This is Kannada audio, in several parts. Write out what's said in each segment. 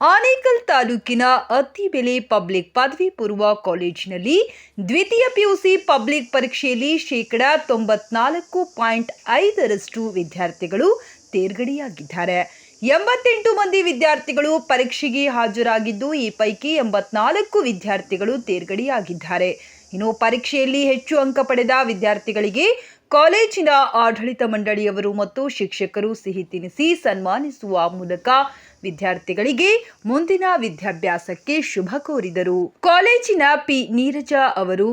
ಆನೇಕಲ್ ತಾಲೂಕಿನ ಅತ್ತಿಬೆಲೆ ಪಬ್ಲಿಕ್ ಪದವಿ ಪೂರ್ವ ಕಾಲೇಜಿನಲ್ಲಿ ದ್ವಿತೀಯ ಪಿಯುಸಿ ಪಬ್ಲಿಕ್ ಪರೀಕ್ಷೆಯಲ್ಲಿ ಶೇಕಡ ತೊಂಬತ್ನಾಲ್ಕು ಪಾಯಿಂಟ್ ಐದರಷ್ಟು ವಿದ್ಯಾರ್ಥಿಗಳು ತೇರ್ಗಡೆಯಾಗಿದ್ದಾರೆ. ಎಂಬತ್ತೆಂಟು ಮಂದಿ ವಿದ್ಯಾರ್ಥಿಗಳು ಪರೀಕ್ಷೆಗೆ ಹಾಜರಾಗಿದ್ದು, ಈ ಪೈಕಿ ಎಂಬತ್ನಾಲ್ಕು ವಿದ್ಯಾರ್ಥಿಗಳು ತೇರ್ಗಡೆಯಾಗಿದ್ದಾರೆ. ಇನ್ನು ಪರೀಕ್ಷೆಯಲ್ಲಿ ಹೆಚ್ಚು ಅಂಕ ಪಡೆದ ವಿದ್ಯಾರ್ಥಿಗಳಿಗೆ ಕಾಲೇಜಿನ ಆಡಳಿತ ಮಂಡಳಿಯವರು ಮತ್ತು ಶಿಕ್ಷಕರು ಸಿಹಿ ತಿನಿಸಿ ಸನ್ಮಾನಿಸುವ ಮೂಲಕ ವಿದ್ಯಾರ್ಥಿಗಳಿಗೆ ಮುಂದಿನ ವಿದ್ಯಾಭ್ಯಾಸಕ್ಕೆ ಶುಭ ಕೋರಿದರು. ಕಾಲೇಜಿನ ಪಿ. ನೀರಜ ಅವರು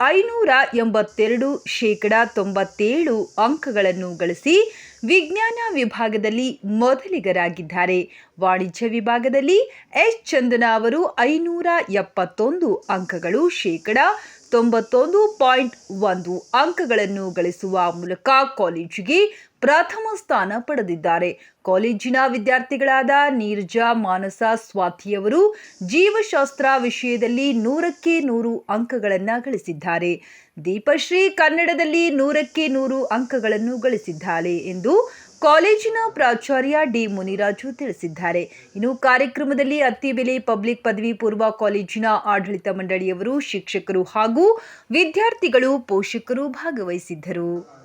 ಐನೂರ ಎಂಬತ್ತೆರಡು ಶೇಕಡ ತೊಂಬತ್ತೇಳು ಅಂಕಗಳನ್ನು ಗಳಿಸಿ ವಿಜ್ಞಾನ ವಿಭಾಗದಲ್ಲಿ ಮೊದಲಿಗರಾಗಿದ್ದಾರೆ. ವಾಣಿಜ್ಯ ವಿಭಾಗದಲ್ಲಿ ಎಚ್. ಚಂದನ ಅವರು ಐನೂರ ಎಪ್ಪತ್ತೊಂದು ಅಂಕಗಳು ಶೇಕಡ ತೊಂಬತ್ತೊಂದು ಪಾಯಿಂಟ್ ಒಂದು ಅಂಕಗಳನ್ನು ಗಳಿಸುವ ಮೂಲಕ ಕಾಲೇಜಿಗೆ ಪ್ರಥಮ ಸ್ಥಾನ ಪಡೆದಿದ್ದಾರೆ. ಕಾಲೇಜಿನ ವಿದ್ಯಾರ್ಥಿಗಳಾದ ನೀರ್ಜಾ ಮಾನಸ ಸ್ವಾತಿಯವರು ಜೀವಶಾಸ್ತ್ರ ವಿಷಯದಲ್ಲಿ ನೂರಕ್ಕೆ ನೂರು ಅಂಕಗಳನ್ನು ಗಳಿಸಿದ್ದಾರೆ. ದೀಪಶ್ರೀ ಕನ್ನಡದಲ್ಲಿ ನೂರಕ್ಕೆ ನೂರು ಅಂಕಗಳನ್ನು ಗಳಿಸಿದ್ದಾರೆ ಎಂದು ಕಾಲೇಜಿನ ಪ್ರಾಚಾರ್ಯ ಡಿ ಮುನಿರಾಜು ತಿಳಿಸಿದ್ದಾರೆ. ಇನ್ನು ಕಾರ್ಯಕ್ರಮದಲ್ಲಿ ಅತ್ತಿಬೆಲೆ ಪಬ್ಲಿಕ್ ಪದವಿ ಪೂರ್ವ ಕಾಲೇಜಿನ ಆಡಳಿತ ಮಂಡಳಿಯವರು ಶಿಕ್ಷಕರು ಹಾಗೂ ವಿದ್ಯಾರ್ಥಿಗಳು ಪೋಷಕರು ಭಾಗವಹಿಸಿದ್ದರು.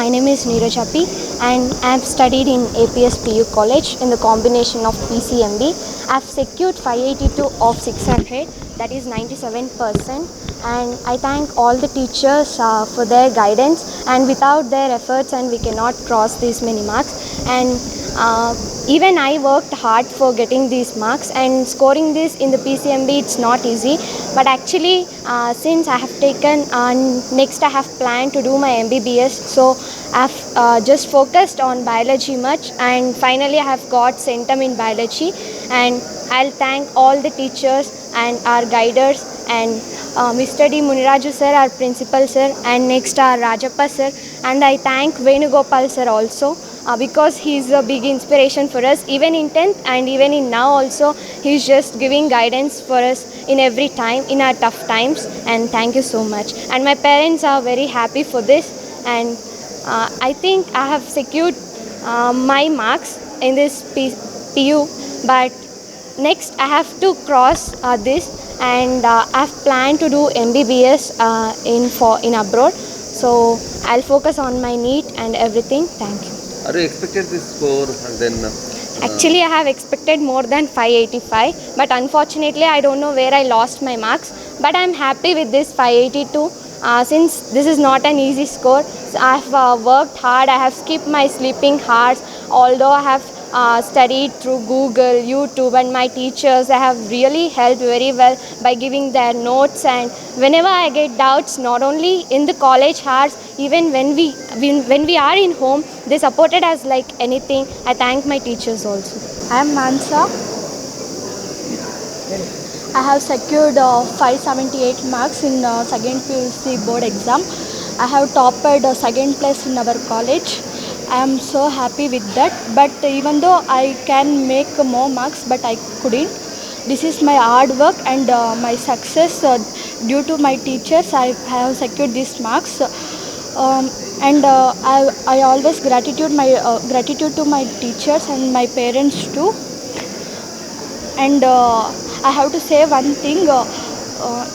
My name is Neeraj Appi and I have studied in APS PU College in the combination of PCMB. I have secured 582 of 600 that is 97% and I thank all the teachers uh, for their guidance and without their efforts and we cannot cross these many marks and uh, even I worked hard for getting these marks and scoring this in the PCMB it's not easy but actually uh, since I have taken uh, next I have planned to do my MBBS so I have uh, just focused on biology much and finally I have got centum in biology and I'll thank all the teachers and our guiders and uh, Mr. D. Muniraju sir, our principal sir, and next our Rajappa sir, and I thank Venugopal sir also uh, because he's a big inspiration for us, even in 10th and even in now also. He's just giving guidance for us in every time, in our tough times, and thank you so much. And my parents are very happy for this, and uh, I think I have secured uh, my marks in this P- PU, but next I have to cross uh, this and uh, I have planned to do MBBS uh, in for in abroad. So I'll focus on my NEET and everything. Thank you. Are you expected this score and then uh, Actually, I have expected more than 585, but unfortunately, I don't know where I lost my marks. But I'm happy with this 582 uh, since this is not an easy score. So I've uh, worked hard, I have skipped my sleeping hours, although I have uh, studied through Google, YouTube, and my teachers. They have really helped very well by giving their notes. And whenever I get doubts, not only in the college hours, even when we when, we are in home, they supported us like anything. I thank my teachers also. I am Mansa. I have secured uh, 578 marks in uh, second PUC board exam. I have topped uh, second place in our college. That. But even though I can make more marks, but I couldn't. This is my hard work and uh, my success. Uh, due to my teachers, I have secured these marks. Um, and uh, I, I always gratitude my uh, gratitude to my teachers and my parents too. And I have to say one thing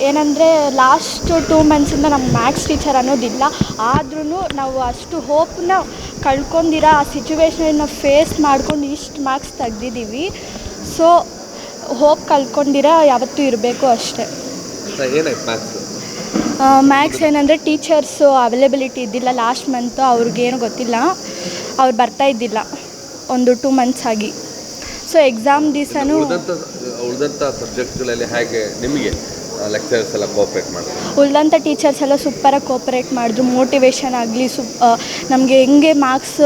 ಏನಂದರೆ ಲಾಸ್ಟ್ ಟೂ ಮಂತ್ಸಿಂದ ನಮ್ಗೆ ಮ್ಯಾಥ್ಸ್ ಟೀಚರ್ ಅನ್ನೋದಿಲ್ಲ ಆದ್ರೂ ನಾವು ಅಷ್ಟು ಹೋಪ್ನ ಕಳ್ಕೊಂಡಿರೋ ಆ ಸಿಚುವೇಶನ್ನ ಫೇಸ್ ಮಾಡ್ಕೊಂಡು ಇಷ್ಟು ಮಾರ್ಕ್ಸ್ ತೆಗ್ದಿದ್ದೀವಿ. ಸೊ ಹೋಪ್ ಕಳ್ಕೊಂಡಿರ ಯಾವತ್ತೂ ಇರಬೇಕು ಅಷ್ಟೇ. ಮ್ಯಾಕ್ಸ್ ಏನಂದರೆ ಟೀಚರ್ಸು ಅವೈಲೇಬಿಲಿಟಿ ಇದ್ದಿಲ್ಲ ಲಾಸ್ಟ್ ಮಂತು ಅವ್ರಿಗೇನು ಗೊತ್ತಿಲ್ಲ. ಅವ್ರು ಬರ್ತಾ ಇದ್ದಿಲ್ಲ. ಒಂದು ಟೂ ಮಂತ್ಸ್ ಆಗಿ. ಸೊ ಎಕ್ಸಾಮ್ ದಿವಸನೂ ಉಳಿದಂಥ ಸಬ್ಜೆಕ್ಟ್ಗಳಲ್ಲಿ ಹೇಗೆ ನಿಮಗೆ? ಲೆಕ್ಚರ್ಸ್ ಎಲ್ಲ ಕೋಆಪ್ರೇಟ್ ಮಾಡ್ತಾರೆ ಉಳಿದಂಥ ಟೀಚರ್ಸ್ ಎಲ್ಲ ಸೂಪರಾಗಿ ಕೋಪರೇಟ್ ಮಾಡಿದ್ರು. ಮೋಟಿವೇಶನ್ ಆಗಲಿ ಸು ನಮಗೆ ಹೆಂಗೆ ಮಾರ್ಕ್ಸ್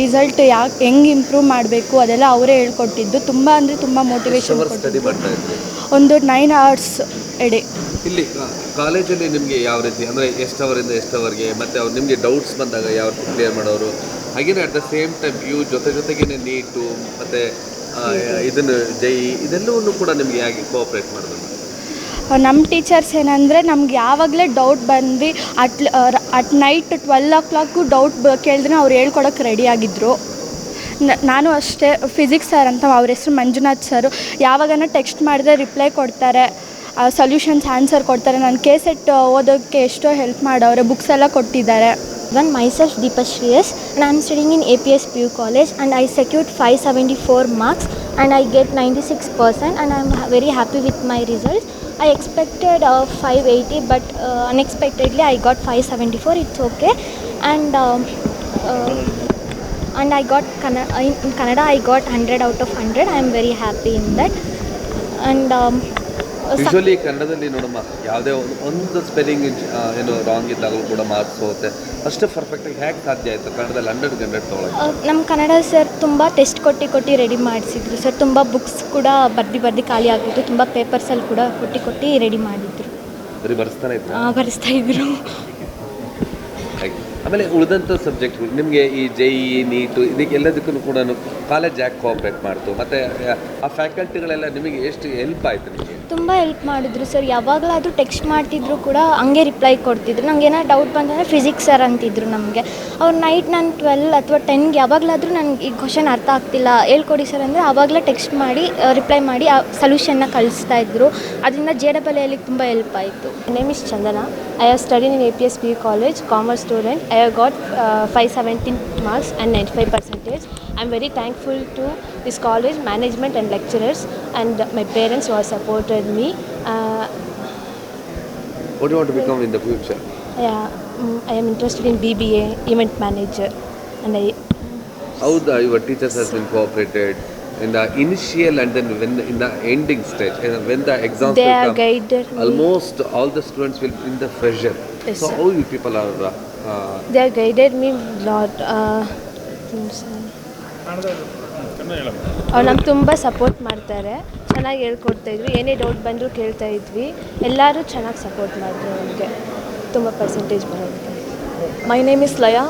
ರಿಸಲ್ಟ್ ಯಾಕೆ ಹೆಂಗೆ ಇಂಪ್ರೂವ್ ಮಾಡಬೇಕು ಅದೆಲ್ಲ ಅವರೇ ಹೇಳ್ಕೊಟ್ಟಿದ್ದು. ತುಂಬ ಅಂದರೆ ತುಂಬ ಮೋಟಿವೇಶನ್ ಅವರ್ ಸ್ಟಡಿ ಮಾಡ್ತಾ ಇದ್ರಿ? ಒಂದು ನೈನ್ ಅವರ್ಸ್ ಎಡೆ ಇಲ್ಲಿ ಕಾಲೇಜಲ್ಲಿ ನಿಮಗೆ ಯಾವ ರೀತಿ ಅಂದರೆ ಎಷ್ಟು ಅವರಿಂದ ಎಷ್ಟು ಅವರಿಗೆ ಮತ್ತು ಅವ್ರು ನಿಮಗೆ ಡೌಟ್ಸ್ ಬಂದಾಗ ಯಾವ ರೀತಿ ಕ್ಲಿಯರ್ ಮಾಡೋರು? ಹಾಗೇನೆ at the same time you ಜೊತೆ ಜೊತೆಗೇನೆ ನೀಟು ಮತ್ತು ಇದನ್ನು ಜೈ ಇದೆಲ್ಲವನ್ನು ಕೂಡ ನಿಮಗೆ ಹೇಗೆ ಕೋಆಪ್ರೇಟ್ ಮಾಡಿದ್ರು ನಮ್ಮ ಟೀಚರ್ಸ್ ಏನಂದರೆ ನಮ್ಗೆ ಯಾವಾಗಲೇ ಡೌಟ್ ಬಂದು at at night twelve o'clock doubt ಬ ಕೇಳಿದ್ರೆ ಅವ್ರು ಹೇಳ್ಕೊಡೋಕೆ ರೆಡಿಯಾಗಿದ್ದರು ನಾನು ಅಷ್ಟೇ ಫಿಸಿಕ್ಸ್ ಸರ್ ಅಂತ ಅವ್ರ ಹೆಸರು ಮಂಜುನಾಥ್ ಸರು ಯಾವಾಗನ ಟೆಕ್ಸ್ಟ್ ಮಾಡಿದ್ರೆ ರಿಪ್ಲೈ ಕೊಡ್ತಾರೆ ಸೊಲ್ಯೂಷನ್ಸ್ ಆನ್ಸರ್ ಕೊಡ್ತಾರೆ. ನಾನು ಕೇಸೆಟ್ ಓದೋಕ್ಕೆ ಎಷ್ಟೋ ಹೆಲ್ಪ್ ಮಾಡವ್ರೆ ಬುಕ್ಸ್ ಎಲ್ಲ ಕೊಟ್ಟಿದ್ದಾರೆ. One myself Deepa in and I am studying in APS PU College and I secured 574 marks and I get 96% and I am am very happy with my results. I expected uh, 580 but uh, unexpectedly I got 574. It's okay and um, uh, and I got Canada, in in Canada I got 100 out of 100. I am very happy in that and um, uh, some- usually ಕನ್ನಡದಲ್ಲಿ ನೋಡಮ್ಮ ಯಾವುದೇ ಒಂದು ಸ್ಪೆಲ್ಲಿಂಗ್ ಏನು ರಾಂಗ್ ಇದ್ದಾಗಲೂ ಕೂಡ ಮಾರ್ಕ್ಸ್ ಹೋಗುತ್ತೆ ಅಷ್ಟು ಪರ್ಫೆಕ್ಟಾಗಿ ಹೇಗೆ ಸಾಧ್ಯ ಆಯಿತು? ಕನ್ನಡದಲ್ಲಿ ಹಂಡ್ರೆಡ್ ಹಂಡ್ರೆಡ್ ತೊಗೊಳಕ್ಕೆ. ನಮ್ಮ ಕನ್ನಡ ಸರ್ ತುಂಬ ಟೆಸ್ಟ್ ಕೊಟ್ಟು ಕೊಟ್ಟು ರೆಡಿ ಮಾಡಿಸಿದ್ರು. ಸರ್ ತುಂಬ ಬುಕ್ಸ್ ಕೂಡ ಬರ್ದು ಬರ್ದು ಖಾಲಿ ಆಗಿತ್ತು ತುಂಬ ಪೇಪರ್ಸಲ್ಲಿ ಕೂಡ ಕೊಟ್ಟು ಕೊಟ್ಟು ರೆಡಿ ಮಾಡಿದ್ರು. ಬರೀ ಬರ್ಸ್ತಾನೆ ಇತ್ತು ಆ, ಬರೆಸ್ತಾ ಇದ್ರು. ಹಾಗೆ ಆಮೇಲೆ ಉಳಿದಂಥ ಸಬ್ಜೆಕ್ಟ್ಗಳು ನಿಮಗೆ ಈ ಜೆ ಇ ನೀಟು ಇದಕ್ಕೆಲ್ಲದಕ್ಕೂ ಕೂಡ ಕಾಲೇಜ್ ಯಾಕೆ ಕೋಆಪ್ರೇಟ್ ಮಾಡ್ತು? ಮತ್ತು ಆ ಫ್ಯಾಕಲ್ಟಿಗಳೆಲ್ಲ ನಿಮಗೆ ಎಷ್ಟು ಹೆಲ್ಪ್ ಆಯಿತು ನಿಮಗೆ? ತುಂಬ ಹೆಲ್ಪ್ ಮಾಡಿದ್ರು ಸರ್ ಯಾವಾಗಲಾದರೂ ಟೆಕ್ಸ್ಟ್ ಮಾಡ್ತಿದ್ರು ಕೂಡ ಹಂಗೆ ರಿಪ್ಲೈ ಕೊಡ್ತಿದ್ರು. ನಂಗೆ ಏನಾರು ಡೌಟ್ ಬಂದರೆ ಫಿಸಿಕ್ಸ್ ಸರ್ ಅಂತಿದ್ರು ನಮಗೆ. ಅವ್ರು ನೈಟ್ ನಾನು ಟ್ವೆಲ್ ಅಥವಾ ಟೆನ್ಗೆ ಯಾವಾಗಲಾದರೂ ನನಗೆ ಈ ಕ್ವಶನ್ ಅರ್ಥ ಆಗ್ತಿಲ್ಲ. ಹೇಳ್ಕೊಡಿ ಸರ್ ಅಂದರೆ ಆವಾಗಲೇ ಟೆಕ್ಸ್ಟ್ ಮಾಡಿ ರಿಪ್ಲೈ ಮಾಡಿ ಆ ಸೊಲ್ಯೂಷನ್ನ ಕಳಿಸ್ತಾ ಇದ್ರು. ಅದರಿಂದ ಜೆ ಡಬಲ್ ಎಲ್ಲಿ ತುಂಬ ಹೆಲ್ಪ್ ಆಯಿತು. My name is Chandana. I have studied in APS PU College, commerce student. I have got uh, 517 marks and 95 I am very thankful to this college management and lecturers and my parents who have supported me. Uh, what do you want to become in the future? Yeah, mm, I am interested in BBA, event manager, and I. How the, your teachers has been cooperated in the initial and then when the, in the ending stage and when the exams they will are come, guided almost me. all the students will in the pressure. Yes, so sir. all you people are. Uh, they guided me a lot. Uh, ಅವ್ರು ನಮ್ಗೆ ತುಂಬ ಸಪೋರ್ಟ್ ಮಾಡ್ತಾರೆ ಚೆನ್ನಾಗಿ ಹೇಳ್ಕೊಡ್ತಾಯಿದ್ರು ಏನೇ ಡೌಟ್ ಬಂದರೂ ಕೇಳ್ತಾ ಇದ್ವಿ ಎಲ್ಲರೂ ಚೆನ್ನಾಗಿ ಸಪೋರ್ಟ್ ಮಾಡಿದ್ರು ಅವ್ರಿಗೆ ತುಂಬ ಪರ್ಸೆಂಟೇಜ್ ಬರೋದಕ್ಕೆ my name is Laya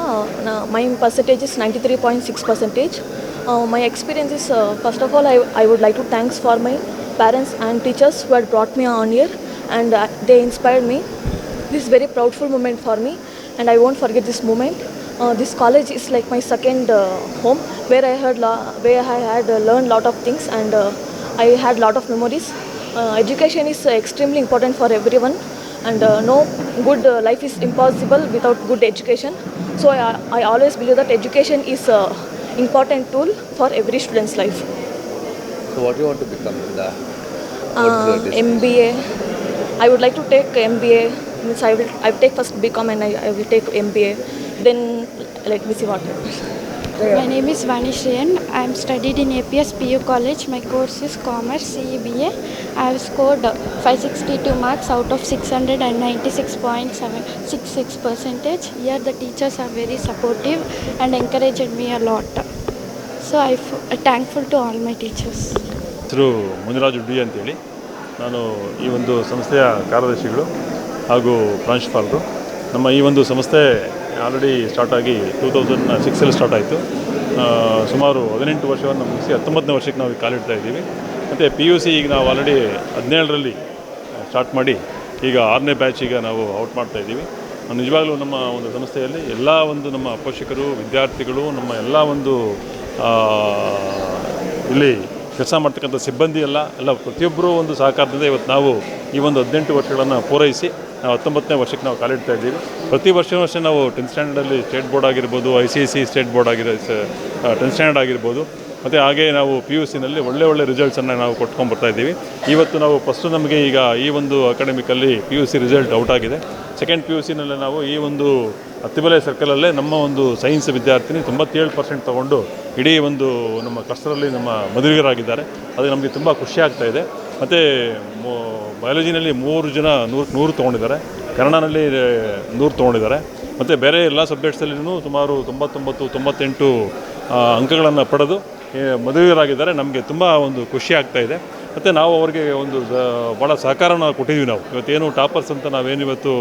my percentage my percentage is 93.6 percentage. Uh, my experience is, uh, first of all, I, I would like to for my parents and teachers who had brought me on here and uh, they inspired me. This is very proudful moment for me and I won't forget. Uh, this college is like my second uh, home where I heard where I had uh, learned lot of things and uh, I had lot of memories. Uh, education is uh, extremely important for everyone and uh, no good uh, life is impossible without good education. So I, I always believe that education is an important tool for every student's life. So what do you want to become in the uh, MBA. I would like to take MBA. Means I will I will take first become and I, I will take MBA. Then let me see what happens. My name is Vanishriyan. I am studied in APS PU College. My course is Commerce CEBA. I have scored uh, 562 marks out of 696.66 percentage. Here the teachers are very supportive and encouraged me a lot. So I f- thankful to all my teachers. ಹೆಸರು ಮುನಿರಾಜು ಡಿ ಅಂತೇಳಿ ನಾನು ಈ ಒಂದು ಸಂಸ್ಥೆಯ ಕಾರ್ಯದರ್ಶಿಗಳು ಹಾಗೂ ಪ್ರಾಂಶುಪಾಲರು ನಮ್ಮ ಈ ಒಂದು ಸಂಸ್ಥೆ ಆಲ್ರೆಡಿ ಸ್ಟಾರ್ಟ್ ಆಗಿ ಟೂ ತೌಸಂಡ್ ಸಿಕ್ಸಲ್ಲಿ ಸ್ಟಾರ್ಟ್ ಆಯಿತು. ಸುಮಾರು ಹದಿನೆಂಟು ವರ್ಷವನ್ನು ಮುಗಿಸಿ ಹತ್ತೊಂಬತ್ತನೇ ವರ್ಷಕ್ಕೆ ನಾವು ಕಾಲಿಡ್ತಾ ಇದ್ದೀವಿ. ಮತ್ತು ಪಿ ಯು ಸಿ ಈಗ ನಾವು ಆಲ್ರೆಡಿ ಹದಿನೇಳರಲ್ಲಿ ಸ್ಟಾರ್ಟ್ ಮಾಡಿ ಈಗ ಆರನೇ ಬ್ಯಾಚ್ ಈಗ ನಾವು ಔಟ್ ಮಾಡ್ತಾ ಇದ್ದೀವಿ. ನಿಜವಾಗ್ಲೂ ನಮ್ಮ ಒಂದು ಸಂಸ್ಥೆಯಲ್ಲಿ ಎಲ್ಲ ಒಂದು ನಮ್ಮ ಪೋಷಕರು, ವಿದ್ಯಾರ್ಥಿಗಳು, ನಮ್ಮ ಎಲ್ಲ ಒಂದು ಇಲ್ಲಿ ಕೆಲಸ ಮಾಡ್ತಕ್ಕಂಥ ಸಿಬ್ಬಂದಿ ಎಲ್ಲ ಎಲ್ಲ ಪ್ರತಿಯೊಬ್ಬರೂ ಒಂದು ಸಹಕಾರದಿಂದ ಇವತ್ತು ನಾವು ಈ ಒಂದು ಹದಿನೆಂಟು ವರ್ಷಗಳನ್ನು ಪೂರೈಸಿ ನಾವು ಹತ್ತೊಂಬತ್ತನೇ ವರ್ಷಕ್ಕೆ ನಾವು ಕಾಲಿಡ್ತಾ ಇದ್ದೀವಿ. ಪ್ರತಿ ವರ್ಷ ವರ್ಷ ನಾವು ಟೆಂತ್ ಸ್ಟ್ಯಾಂಡರ್ಡಲ್ಲಿ ಸ್ಟೇಟ್ ಬೋರ್ಡ್ ಆಗಿರ್ಬೋದು I C C state board ಆಗಿರೋ ಟೆಂತ್ ಸ್ಟ್ಯಾಂಡರ್ಡ್ ಆಗಿರ್ಬೋದು. ಮತ್ತು ಹಾಗೆ ನಾವು ಪಿ ಯು ಸಿನಲ್ಲಿ ಒಳ್ಳೆ ಒಳ್ಳೆ ರಿಸಲ್ಟ್ಸನ್ನು ನಾವು ಕೊಟ್ಕೊಂಡು ಇದ್ದೀವಿ. ಇವತ್ತು ನಾವು ಫಸ್ಟು ನಮಗೆ ಈಗ ಈ ಒಂದು academically P U C result out ಆಗಿದೆ. ಸೆಕೆಂಡ್ ಪಿ ಯು ಸಿನಲ್ಲಿ ನಾವು ಈ ಒಂದು ಹತ್ತಿಬಲೆ ಸರ್ಕಲಲ್ಲೇ ನಮ್ಮ ಒಂದು ಸೈನ್ಸ್ ವಿದ್ಯಾರ್ಥಿನಿ ತೊಂಬತ್ತೇಳು ಪರ್ಸೆಂಟ್ ತೊಗೊಂಡು ಇಡೀ ಒಂದು ನಮ್ಮ ಕ್ಲಸ್ಟರಲ್ಲಿ ನಮ್ಮ ಮದುವೆಗರಾಗಿದ್ದಾರೆ ಅದು ನಮಗೆ ತುಂಬ ಖುಷಿ ಇದೆ. ಮತ್ತು ಬಯಾಲಜಿನಲ್ಲಿ ಮೂರು ಜನ ನೂರು ನೂರು ತೊಗೊಂಡಿದ್ದಾರೆ. ಕನ್ನಡನಲ್ಲಿ ನೂರು ತೊಗೊಂಡಿದ್ದಾರೆ. ಮತ್ತು ಬೇರೆ ಎಲ್ಲ ಸಬ್ಜೆಕ್ಟ್ಸಲ್ಲಿನೂ ಸುಮಾರು ತೊಂಬತ್ತೊಂಬತ್ತು, ತೊಂಬತ್ತೆಂಟು ಅಂಕಗಳನ್ನು ಪಡೆದು ಮದುವೆಯರಾಗಿದ್ದಾರೆ. ನಮಗೆ ತುಂಬ ಒಂದು ಖುಷಿ ಆಗ್ತಾ ಇದೆ. ಮತ್ತು ನಾವು ಅವರಿಗೆ ಒಂದು ಭಾಳ ಸಹಕಾರನ ಕೊಟ್ಟಿದ್ದೀವಿ ನಾವು. ಇವತ್ತೇನು ಟಾಪರ್ಸ್ ಅಂತ ನಾವೇನು ಇವತ್ತು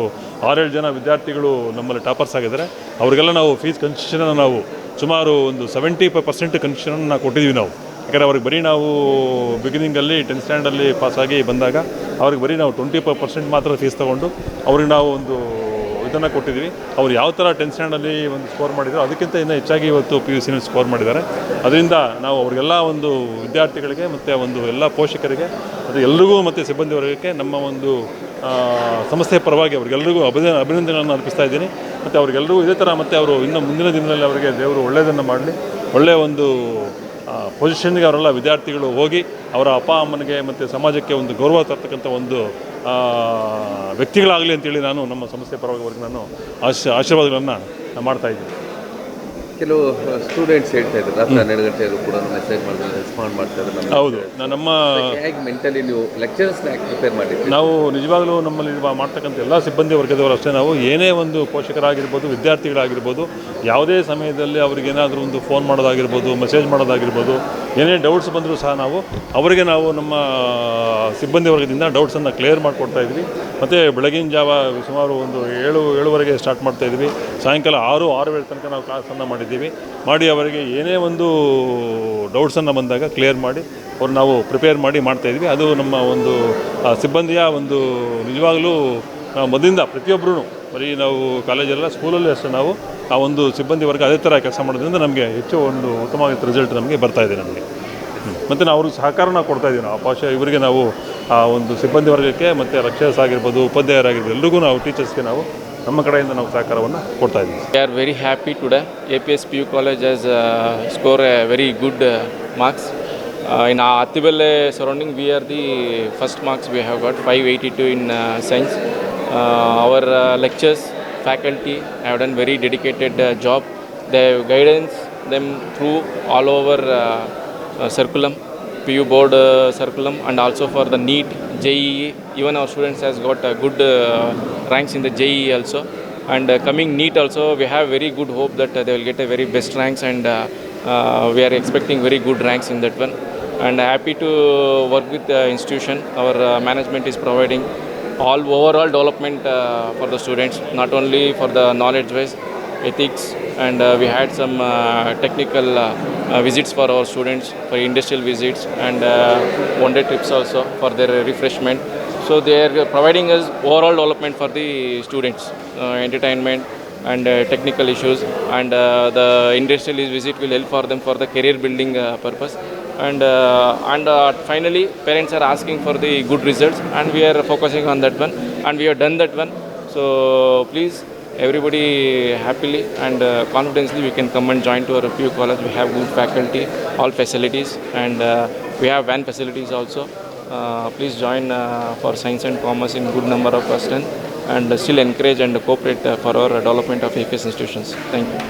ಆರೇಳು ಜನ ವಿದ್ಯಾರ್ಥಿಗಳು ನಮ್ಮಲ್ಲಿ ಟಾಪರ್ಸ್ ಆಗಿದ್ದಾರೆ. ಅವರಿಗೆಲ್ಲ ನಾವು ಫೀಸ್ ಕನ್ಸೆಷನನ್ನು ನಾವು ಸುಮಾರು ಒಂದು ಸೆವೆಂಟಿ ಪರ್ಸೆಂಟ್ ಕನ್ಸೆಷನನ್ನು ಕೊಟ್ಟಿದ್ದೀವಿ ನಾವು. ಯಾಕಂದರೆ ಅವ್ರಿಗೆ ಬರೀ ನಾವು ಬಿಗಿನಿಂಗಲ್ಲಿ ಟೆಂತ್ ಸ್ಟ್ಯಾಂಡಲ್ಲಿ ಪಾಸಾಗಿ ಬಂದಾಗ ಅವ್ರಿಗೆ ಬರೀ ನಾವು ಟ್ವೆಂಟಿ ಫೈವ್ ಪರ್ಸೆಂಟ್ ಮಾತ್ರ ಫೀಸ್ ತೊಗೊಂಡು ಅವ್ರಿಗೆ ನಾವು ಒಂದು ಇದನ್ನು ಕೊಟ್ಟಿದ್ದೀವಿ. ಅವ್ರು ಯಾವ ಥರ ಟೆಂತ್ ಸ್ಟ್ಯಾಂಡಲ್ಲಿ ಒಂದು ಸ್ಕೋರ್ ಮಾಡಿದ್ರು ಅದಕ್ಕಿಂತ ಇನ್ನೂ ಹೆಚ್ಚಾಗಿ ಇವತ್ತು ಪಿ ಯು ಸಿನಲ್ಲಿ ಸ್ಕೋರ್ ಮಾಡಿದ್ದಾರೆ. ಅದರಿಂದ ನಾವು ಅವರಿಗೆಲ್ಲ ಒಂದು ವಿದ್ಯಾರ್ಥಿಗಳಿಗೆ ಮತ್ತು ಒಂದು ಎಲ್ಲ ಪೋಷಕರಿಗೆ, ಮತ್ತು ಎಲ್ರಿಗೂ ಮತ್ತು ಸಿಬ್ಬಂದಿ ವರ್ಗಕ್ಕೆ ನಮ್ಮ ಒಂದು ಸಂಸ್ಥೆ ಪರವಾಗಿ ಅವರಿಗೆಲ್ಲರಿಗೂ ಅಭಿನ, ಅಭಿನಂದನೆಗಳನ್ನು ಅರ್ಪಿಸ್ತಾ ಇದ್ದೀನಿ. ಮತ್ತು ಅವರಿಗೆಲ್ಲರಿಗೂ ಇದೇ ಥರ ಮತ್ತು ಅವರು ಇನ್ನು ಮುಂದಿನ ದಿನದಲ್ಲಿ ಅವರಿಗೆ ದೇವರು ಒಳ್ಳೆಯದನ್ನು ಮಾಡಲಿ. ಒಳ್ಳೆಯ ಒಂದು ಪೊಸಿಷನ್ಗೆ ಅವರೆಲ್ಲ ವಿದ್ಯಾರ್ಥಿಗಳು ಹೋಗಿ ಅವರ ಅಪ್ಪ, ಅಮ್ಮನಿಗೆ ಮತ್ತು ಸಮಾಜಕ್ಕೆ ಒಂದು ಗೌರವ ತರ್ತಕ್ಕಂಥ ಒಂದು ವ್ಯಕ್ತಿಗಳಾಗಲಿ ಅಂತೇಳಿ ನಾನು ನಮ್ಮ ಸಂಸ್ಥೆ ಪರವಾಗಿ ನಾನು ಆಶ, ಆಶೀರ್ವಾದಗಳನ್ನು ಮಾಡ್ತಾ ಇದ್ದೀನಿ. ಕೆಲವು ಸ್ಟೂಡೆಂಟ್ಸ್ ಹೇಳ್ತಾ ಇದ್ದಾರೆ ರಾತ್ರಿ ಹನ್ನೆರಡು ಗಂಟೆಗೂ ಕೂಡ ಮೆಸೇಜ್ ಮಾಡಿದ್ರೆ ರೆಸ್ಪಾಂಡ್ ಮಾಡ್ತಾ ಇದ್ದಾರೆ ಹೌದು. ನಾ- ನಮ್ಮ ಹೇಗೆ ಮೆಂಟಲಿ ನೀವು ಲೆಕ್ಚರ್ಸ್ನ ಪ್ರಿಪೇರ್ ಮಾಡಿ ನಾವು ನಿಜವಾಗಲೂ ನಮ್ಮಲ್ಲಿ ಮಾಡ್ತಕ್ಕಂಥ ಎಲ್ಲ ಸಿಬ್ಬಂದಿ ವರ್ಗದವರು ಅಷ್ಟೇ. ನಾವು ಏನೇ ಒಂದು ಪೋಷಕರಾಗಿರ್ಬೋದು ವಿದ್ಯಾರ್ಥಿಗಳಾಗಿರ್ಬೋದು ಯಾವುದೇ ಸಮಯದಲ್ಲಿ ಅವ್ರಿಗೇನಾದರೂ ಒಂದು ಫೋನ್ ಮಾಡೋದಾಗಿರ್ಬೋದು ಮೆಸೇಜ್ ಮಾಡೋದಾಗಿರ್ಬೋದು ಏನೇ ಡೌಟ್ಸ್ ಬಂದರೂ ಸಹ ನಾವು ಅವರಿಗೆ ನಾವು ನಮ್ಮ ಸಿಬ್ಬಂದಿ ವರ್ಗದಿಂದ ಡೌಟ್ಸನ್ನು ಕ್ಲಿಯರ್ ಮಾಡಿಕೊಡ್ತಾ ಇದ್ವಿ. ಮತ್ತು ಬೆಳಗಿನ ಜಾವ ಸುಮಾರು ಒಂದು ಏಳು, ಏಳುವರೆಗೆ ಸ್ಟಾರ್ಟ್ ಮಾಡ್ತಾ ಇದ್ವಿ. ಸಾಯಂಕಾಲ ಆರು ಆರುವರೆ ತನಕ ನಾವು ಕ್ಲಾಸನ್ನು ಮಾಡಿದ್ದೀವಿ. ಮಾಡಿ ಅವರಿಗೆ ಏನೇ ಒಂದು ಡೌಟ್ಸನ್ನು ಬಂದಾಗ ಕ್ಲಿಯರ್ ಮಾಡಿ, ಅವ್ರು ನಾವು ಪ್ರಿಪೇರ್ ಮಾಡಿ ಮಾಡ್ತಾಯಿದ್ವಿ ಅದು ನಮ್ಮ ಒಂದು ಸಿಬ್ಬಂದಿಯ ಒಂದು ನಿಜವಾಗಲೂ ಮೊದಲಿಂದ ಪ್ರತಿಯೊಬ್ಬರೂ ಬರೀ ನಾವು ಕಾಲೇಜಲ್ಲ ಸ್ಕೂಲಲ್ಲೇ ಅಷ್ಟೇ ನಾವು ಆ ಒಂದು ಸಿಬ್ಬಂದಿ ವರ್ಗ ಅದೇ ಥರ ಕೆಲಸ ಮಾಡೋದ್ರಿಂದ ನಮಗೆ ಹೆಚ್ಚು ಒಂದು ಉತ್ತಮವಾದ ರಿಸಲ್ಟ್ ನಮಗೆ ಬರ್ತಾ ಇದೆ ನಮಗೆ ಮತ್ತು ನಾವು ಅವ್ರಿಗೆ ಸಹಕಾರನ ಕೊಡ್ತಾ ಇದ್ದೀವಿ ನಾವು ಪಾಶ ಇವರಿಗೆ ನಾವು ಆ ಒಂದು ಸಿಬ್ಬಂದಿ ವರ್ಗಕ್ಕೆ ಮತ್ತು ರಕ್ಷಸ್ ಆಗಿರ್ಬೋದು ಉಪಾಧ್ಯಾಯರಾಗಿರ್ಬೋದು ಎಲ್ರಿಗೂ ನಾವು ಟೀಚರ್ಸ್ಗೆ ನಾವು ನಮ್ಮ ಕಡೆಯಿಂದ ನಾವು ಸಹಕಾರವನ್ನು ಕೊಡ್ತಾ ಇದ್ದೀವಿ We are very happy today. APS PU College has uh, scored a very good uh, marks. Uh, in our Attibale surrounding, we are the first marks we have got 582 in uh, science. Uh, our uh, lectures, faculty have done very dedicated uh, job. They have guidance them through all over uh, uh, curriculum, PU board uh, curriculum, and also for the NEET, JEE. Even our students has got good ranks in the JEE also. And coming NEET also, we have very good hope that they will get a very best ranks, and we are expecting very good ranks in that one. And happy to work with the institution. Our uh, management is providing all overall development uh, for the students, not only for the knowledge wise, ethics, and uh, we had some uh, technical uh, uh, visits for our students, for industrial visits, and uh, one day trips also for their refreshment. So they are providing us overall development for the students, uh, entertainment and uh, technical issues, and uh, the industrial visit will help for them for the career building uh, purpose. And uh, and uh, finally parents are asking for the good results and we are focusing on that one and we have done that one. So please everybody happily and uh, confidently we can come and join to our PU college. We have good faculty all facilities and uh, we have van facilities also. Uh, please join uh, for science and commerce in good number of percent and still encourage and cooperate uh, for our development of APS institutions. Thank you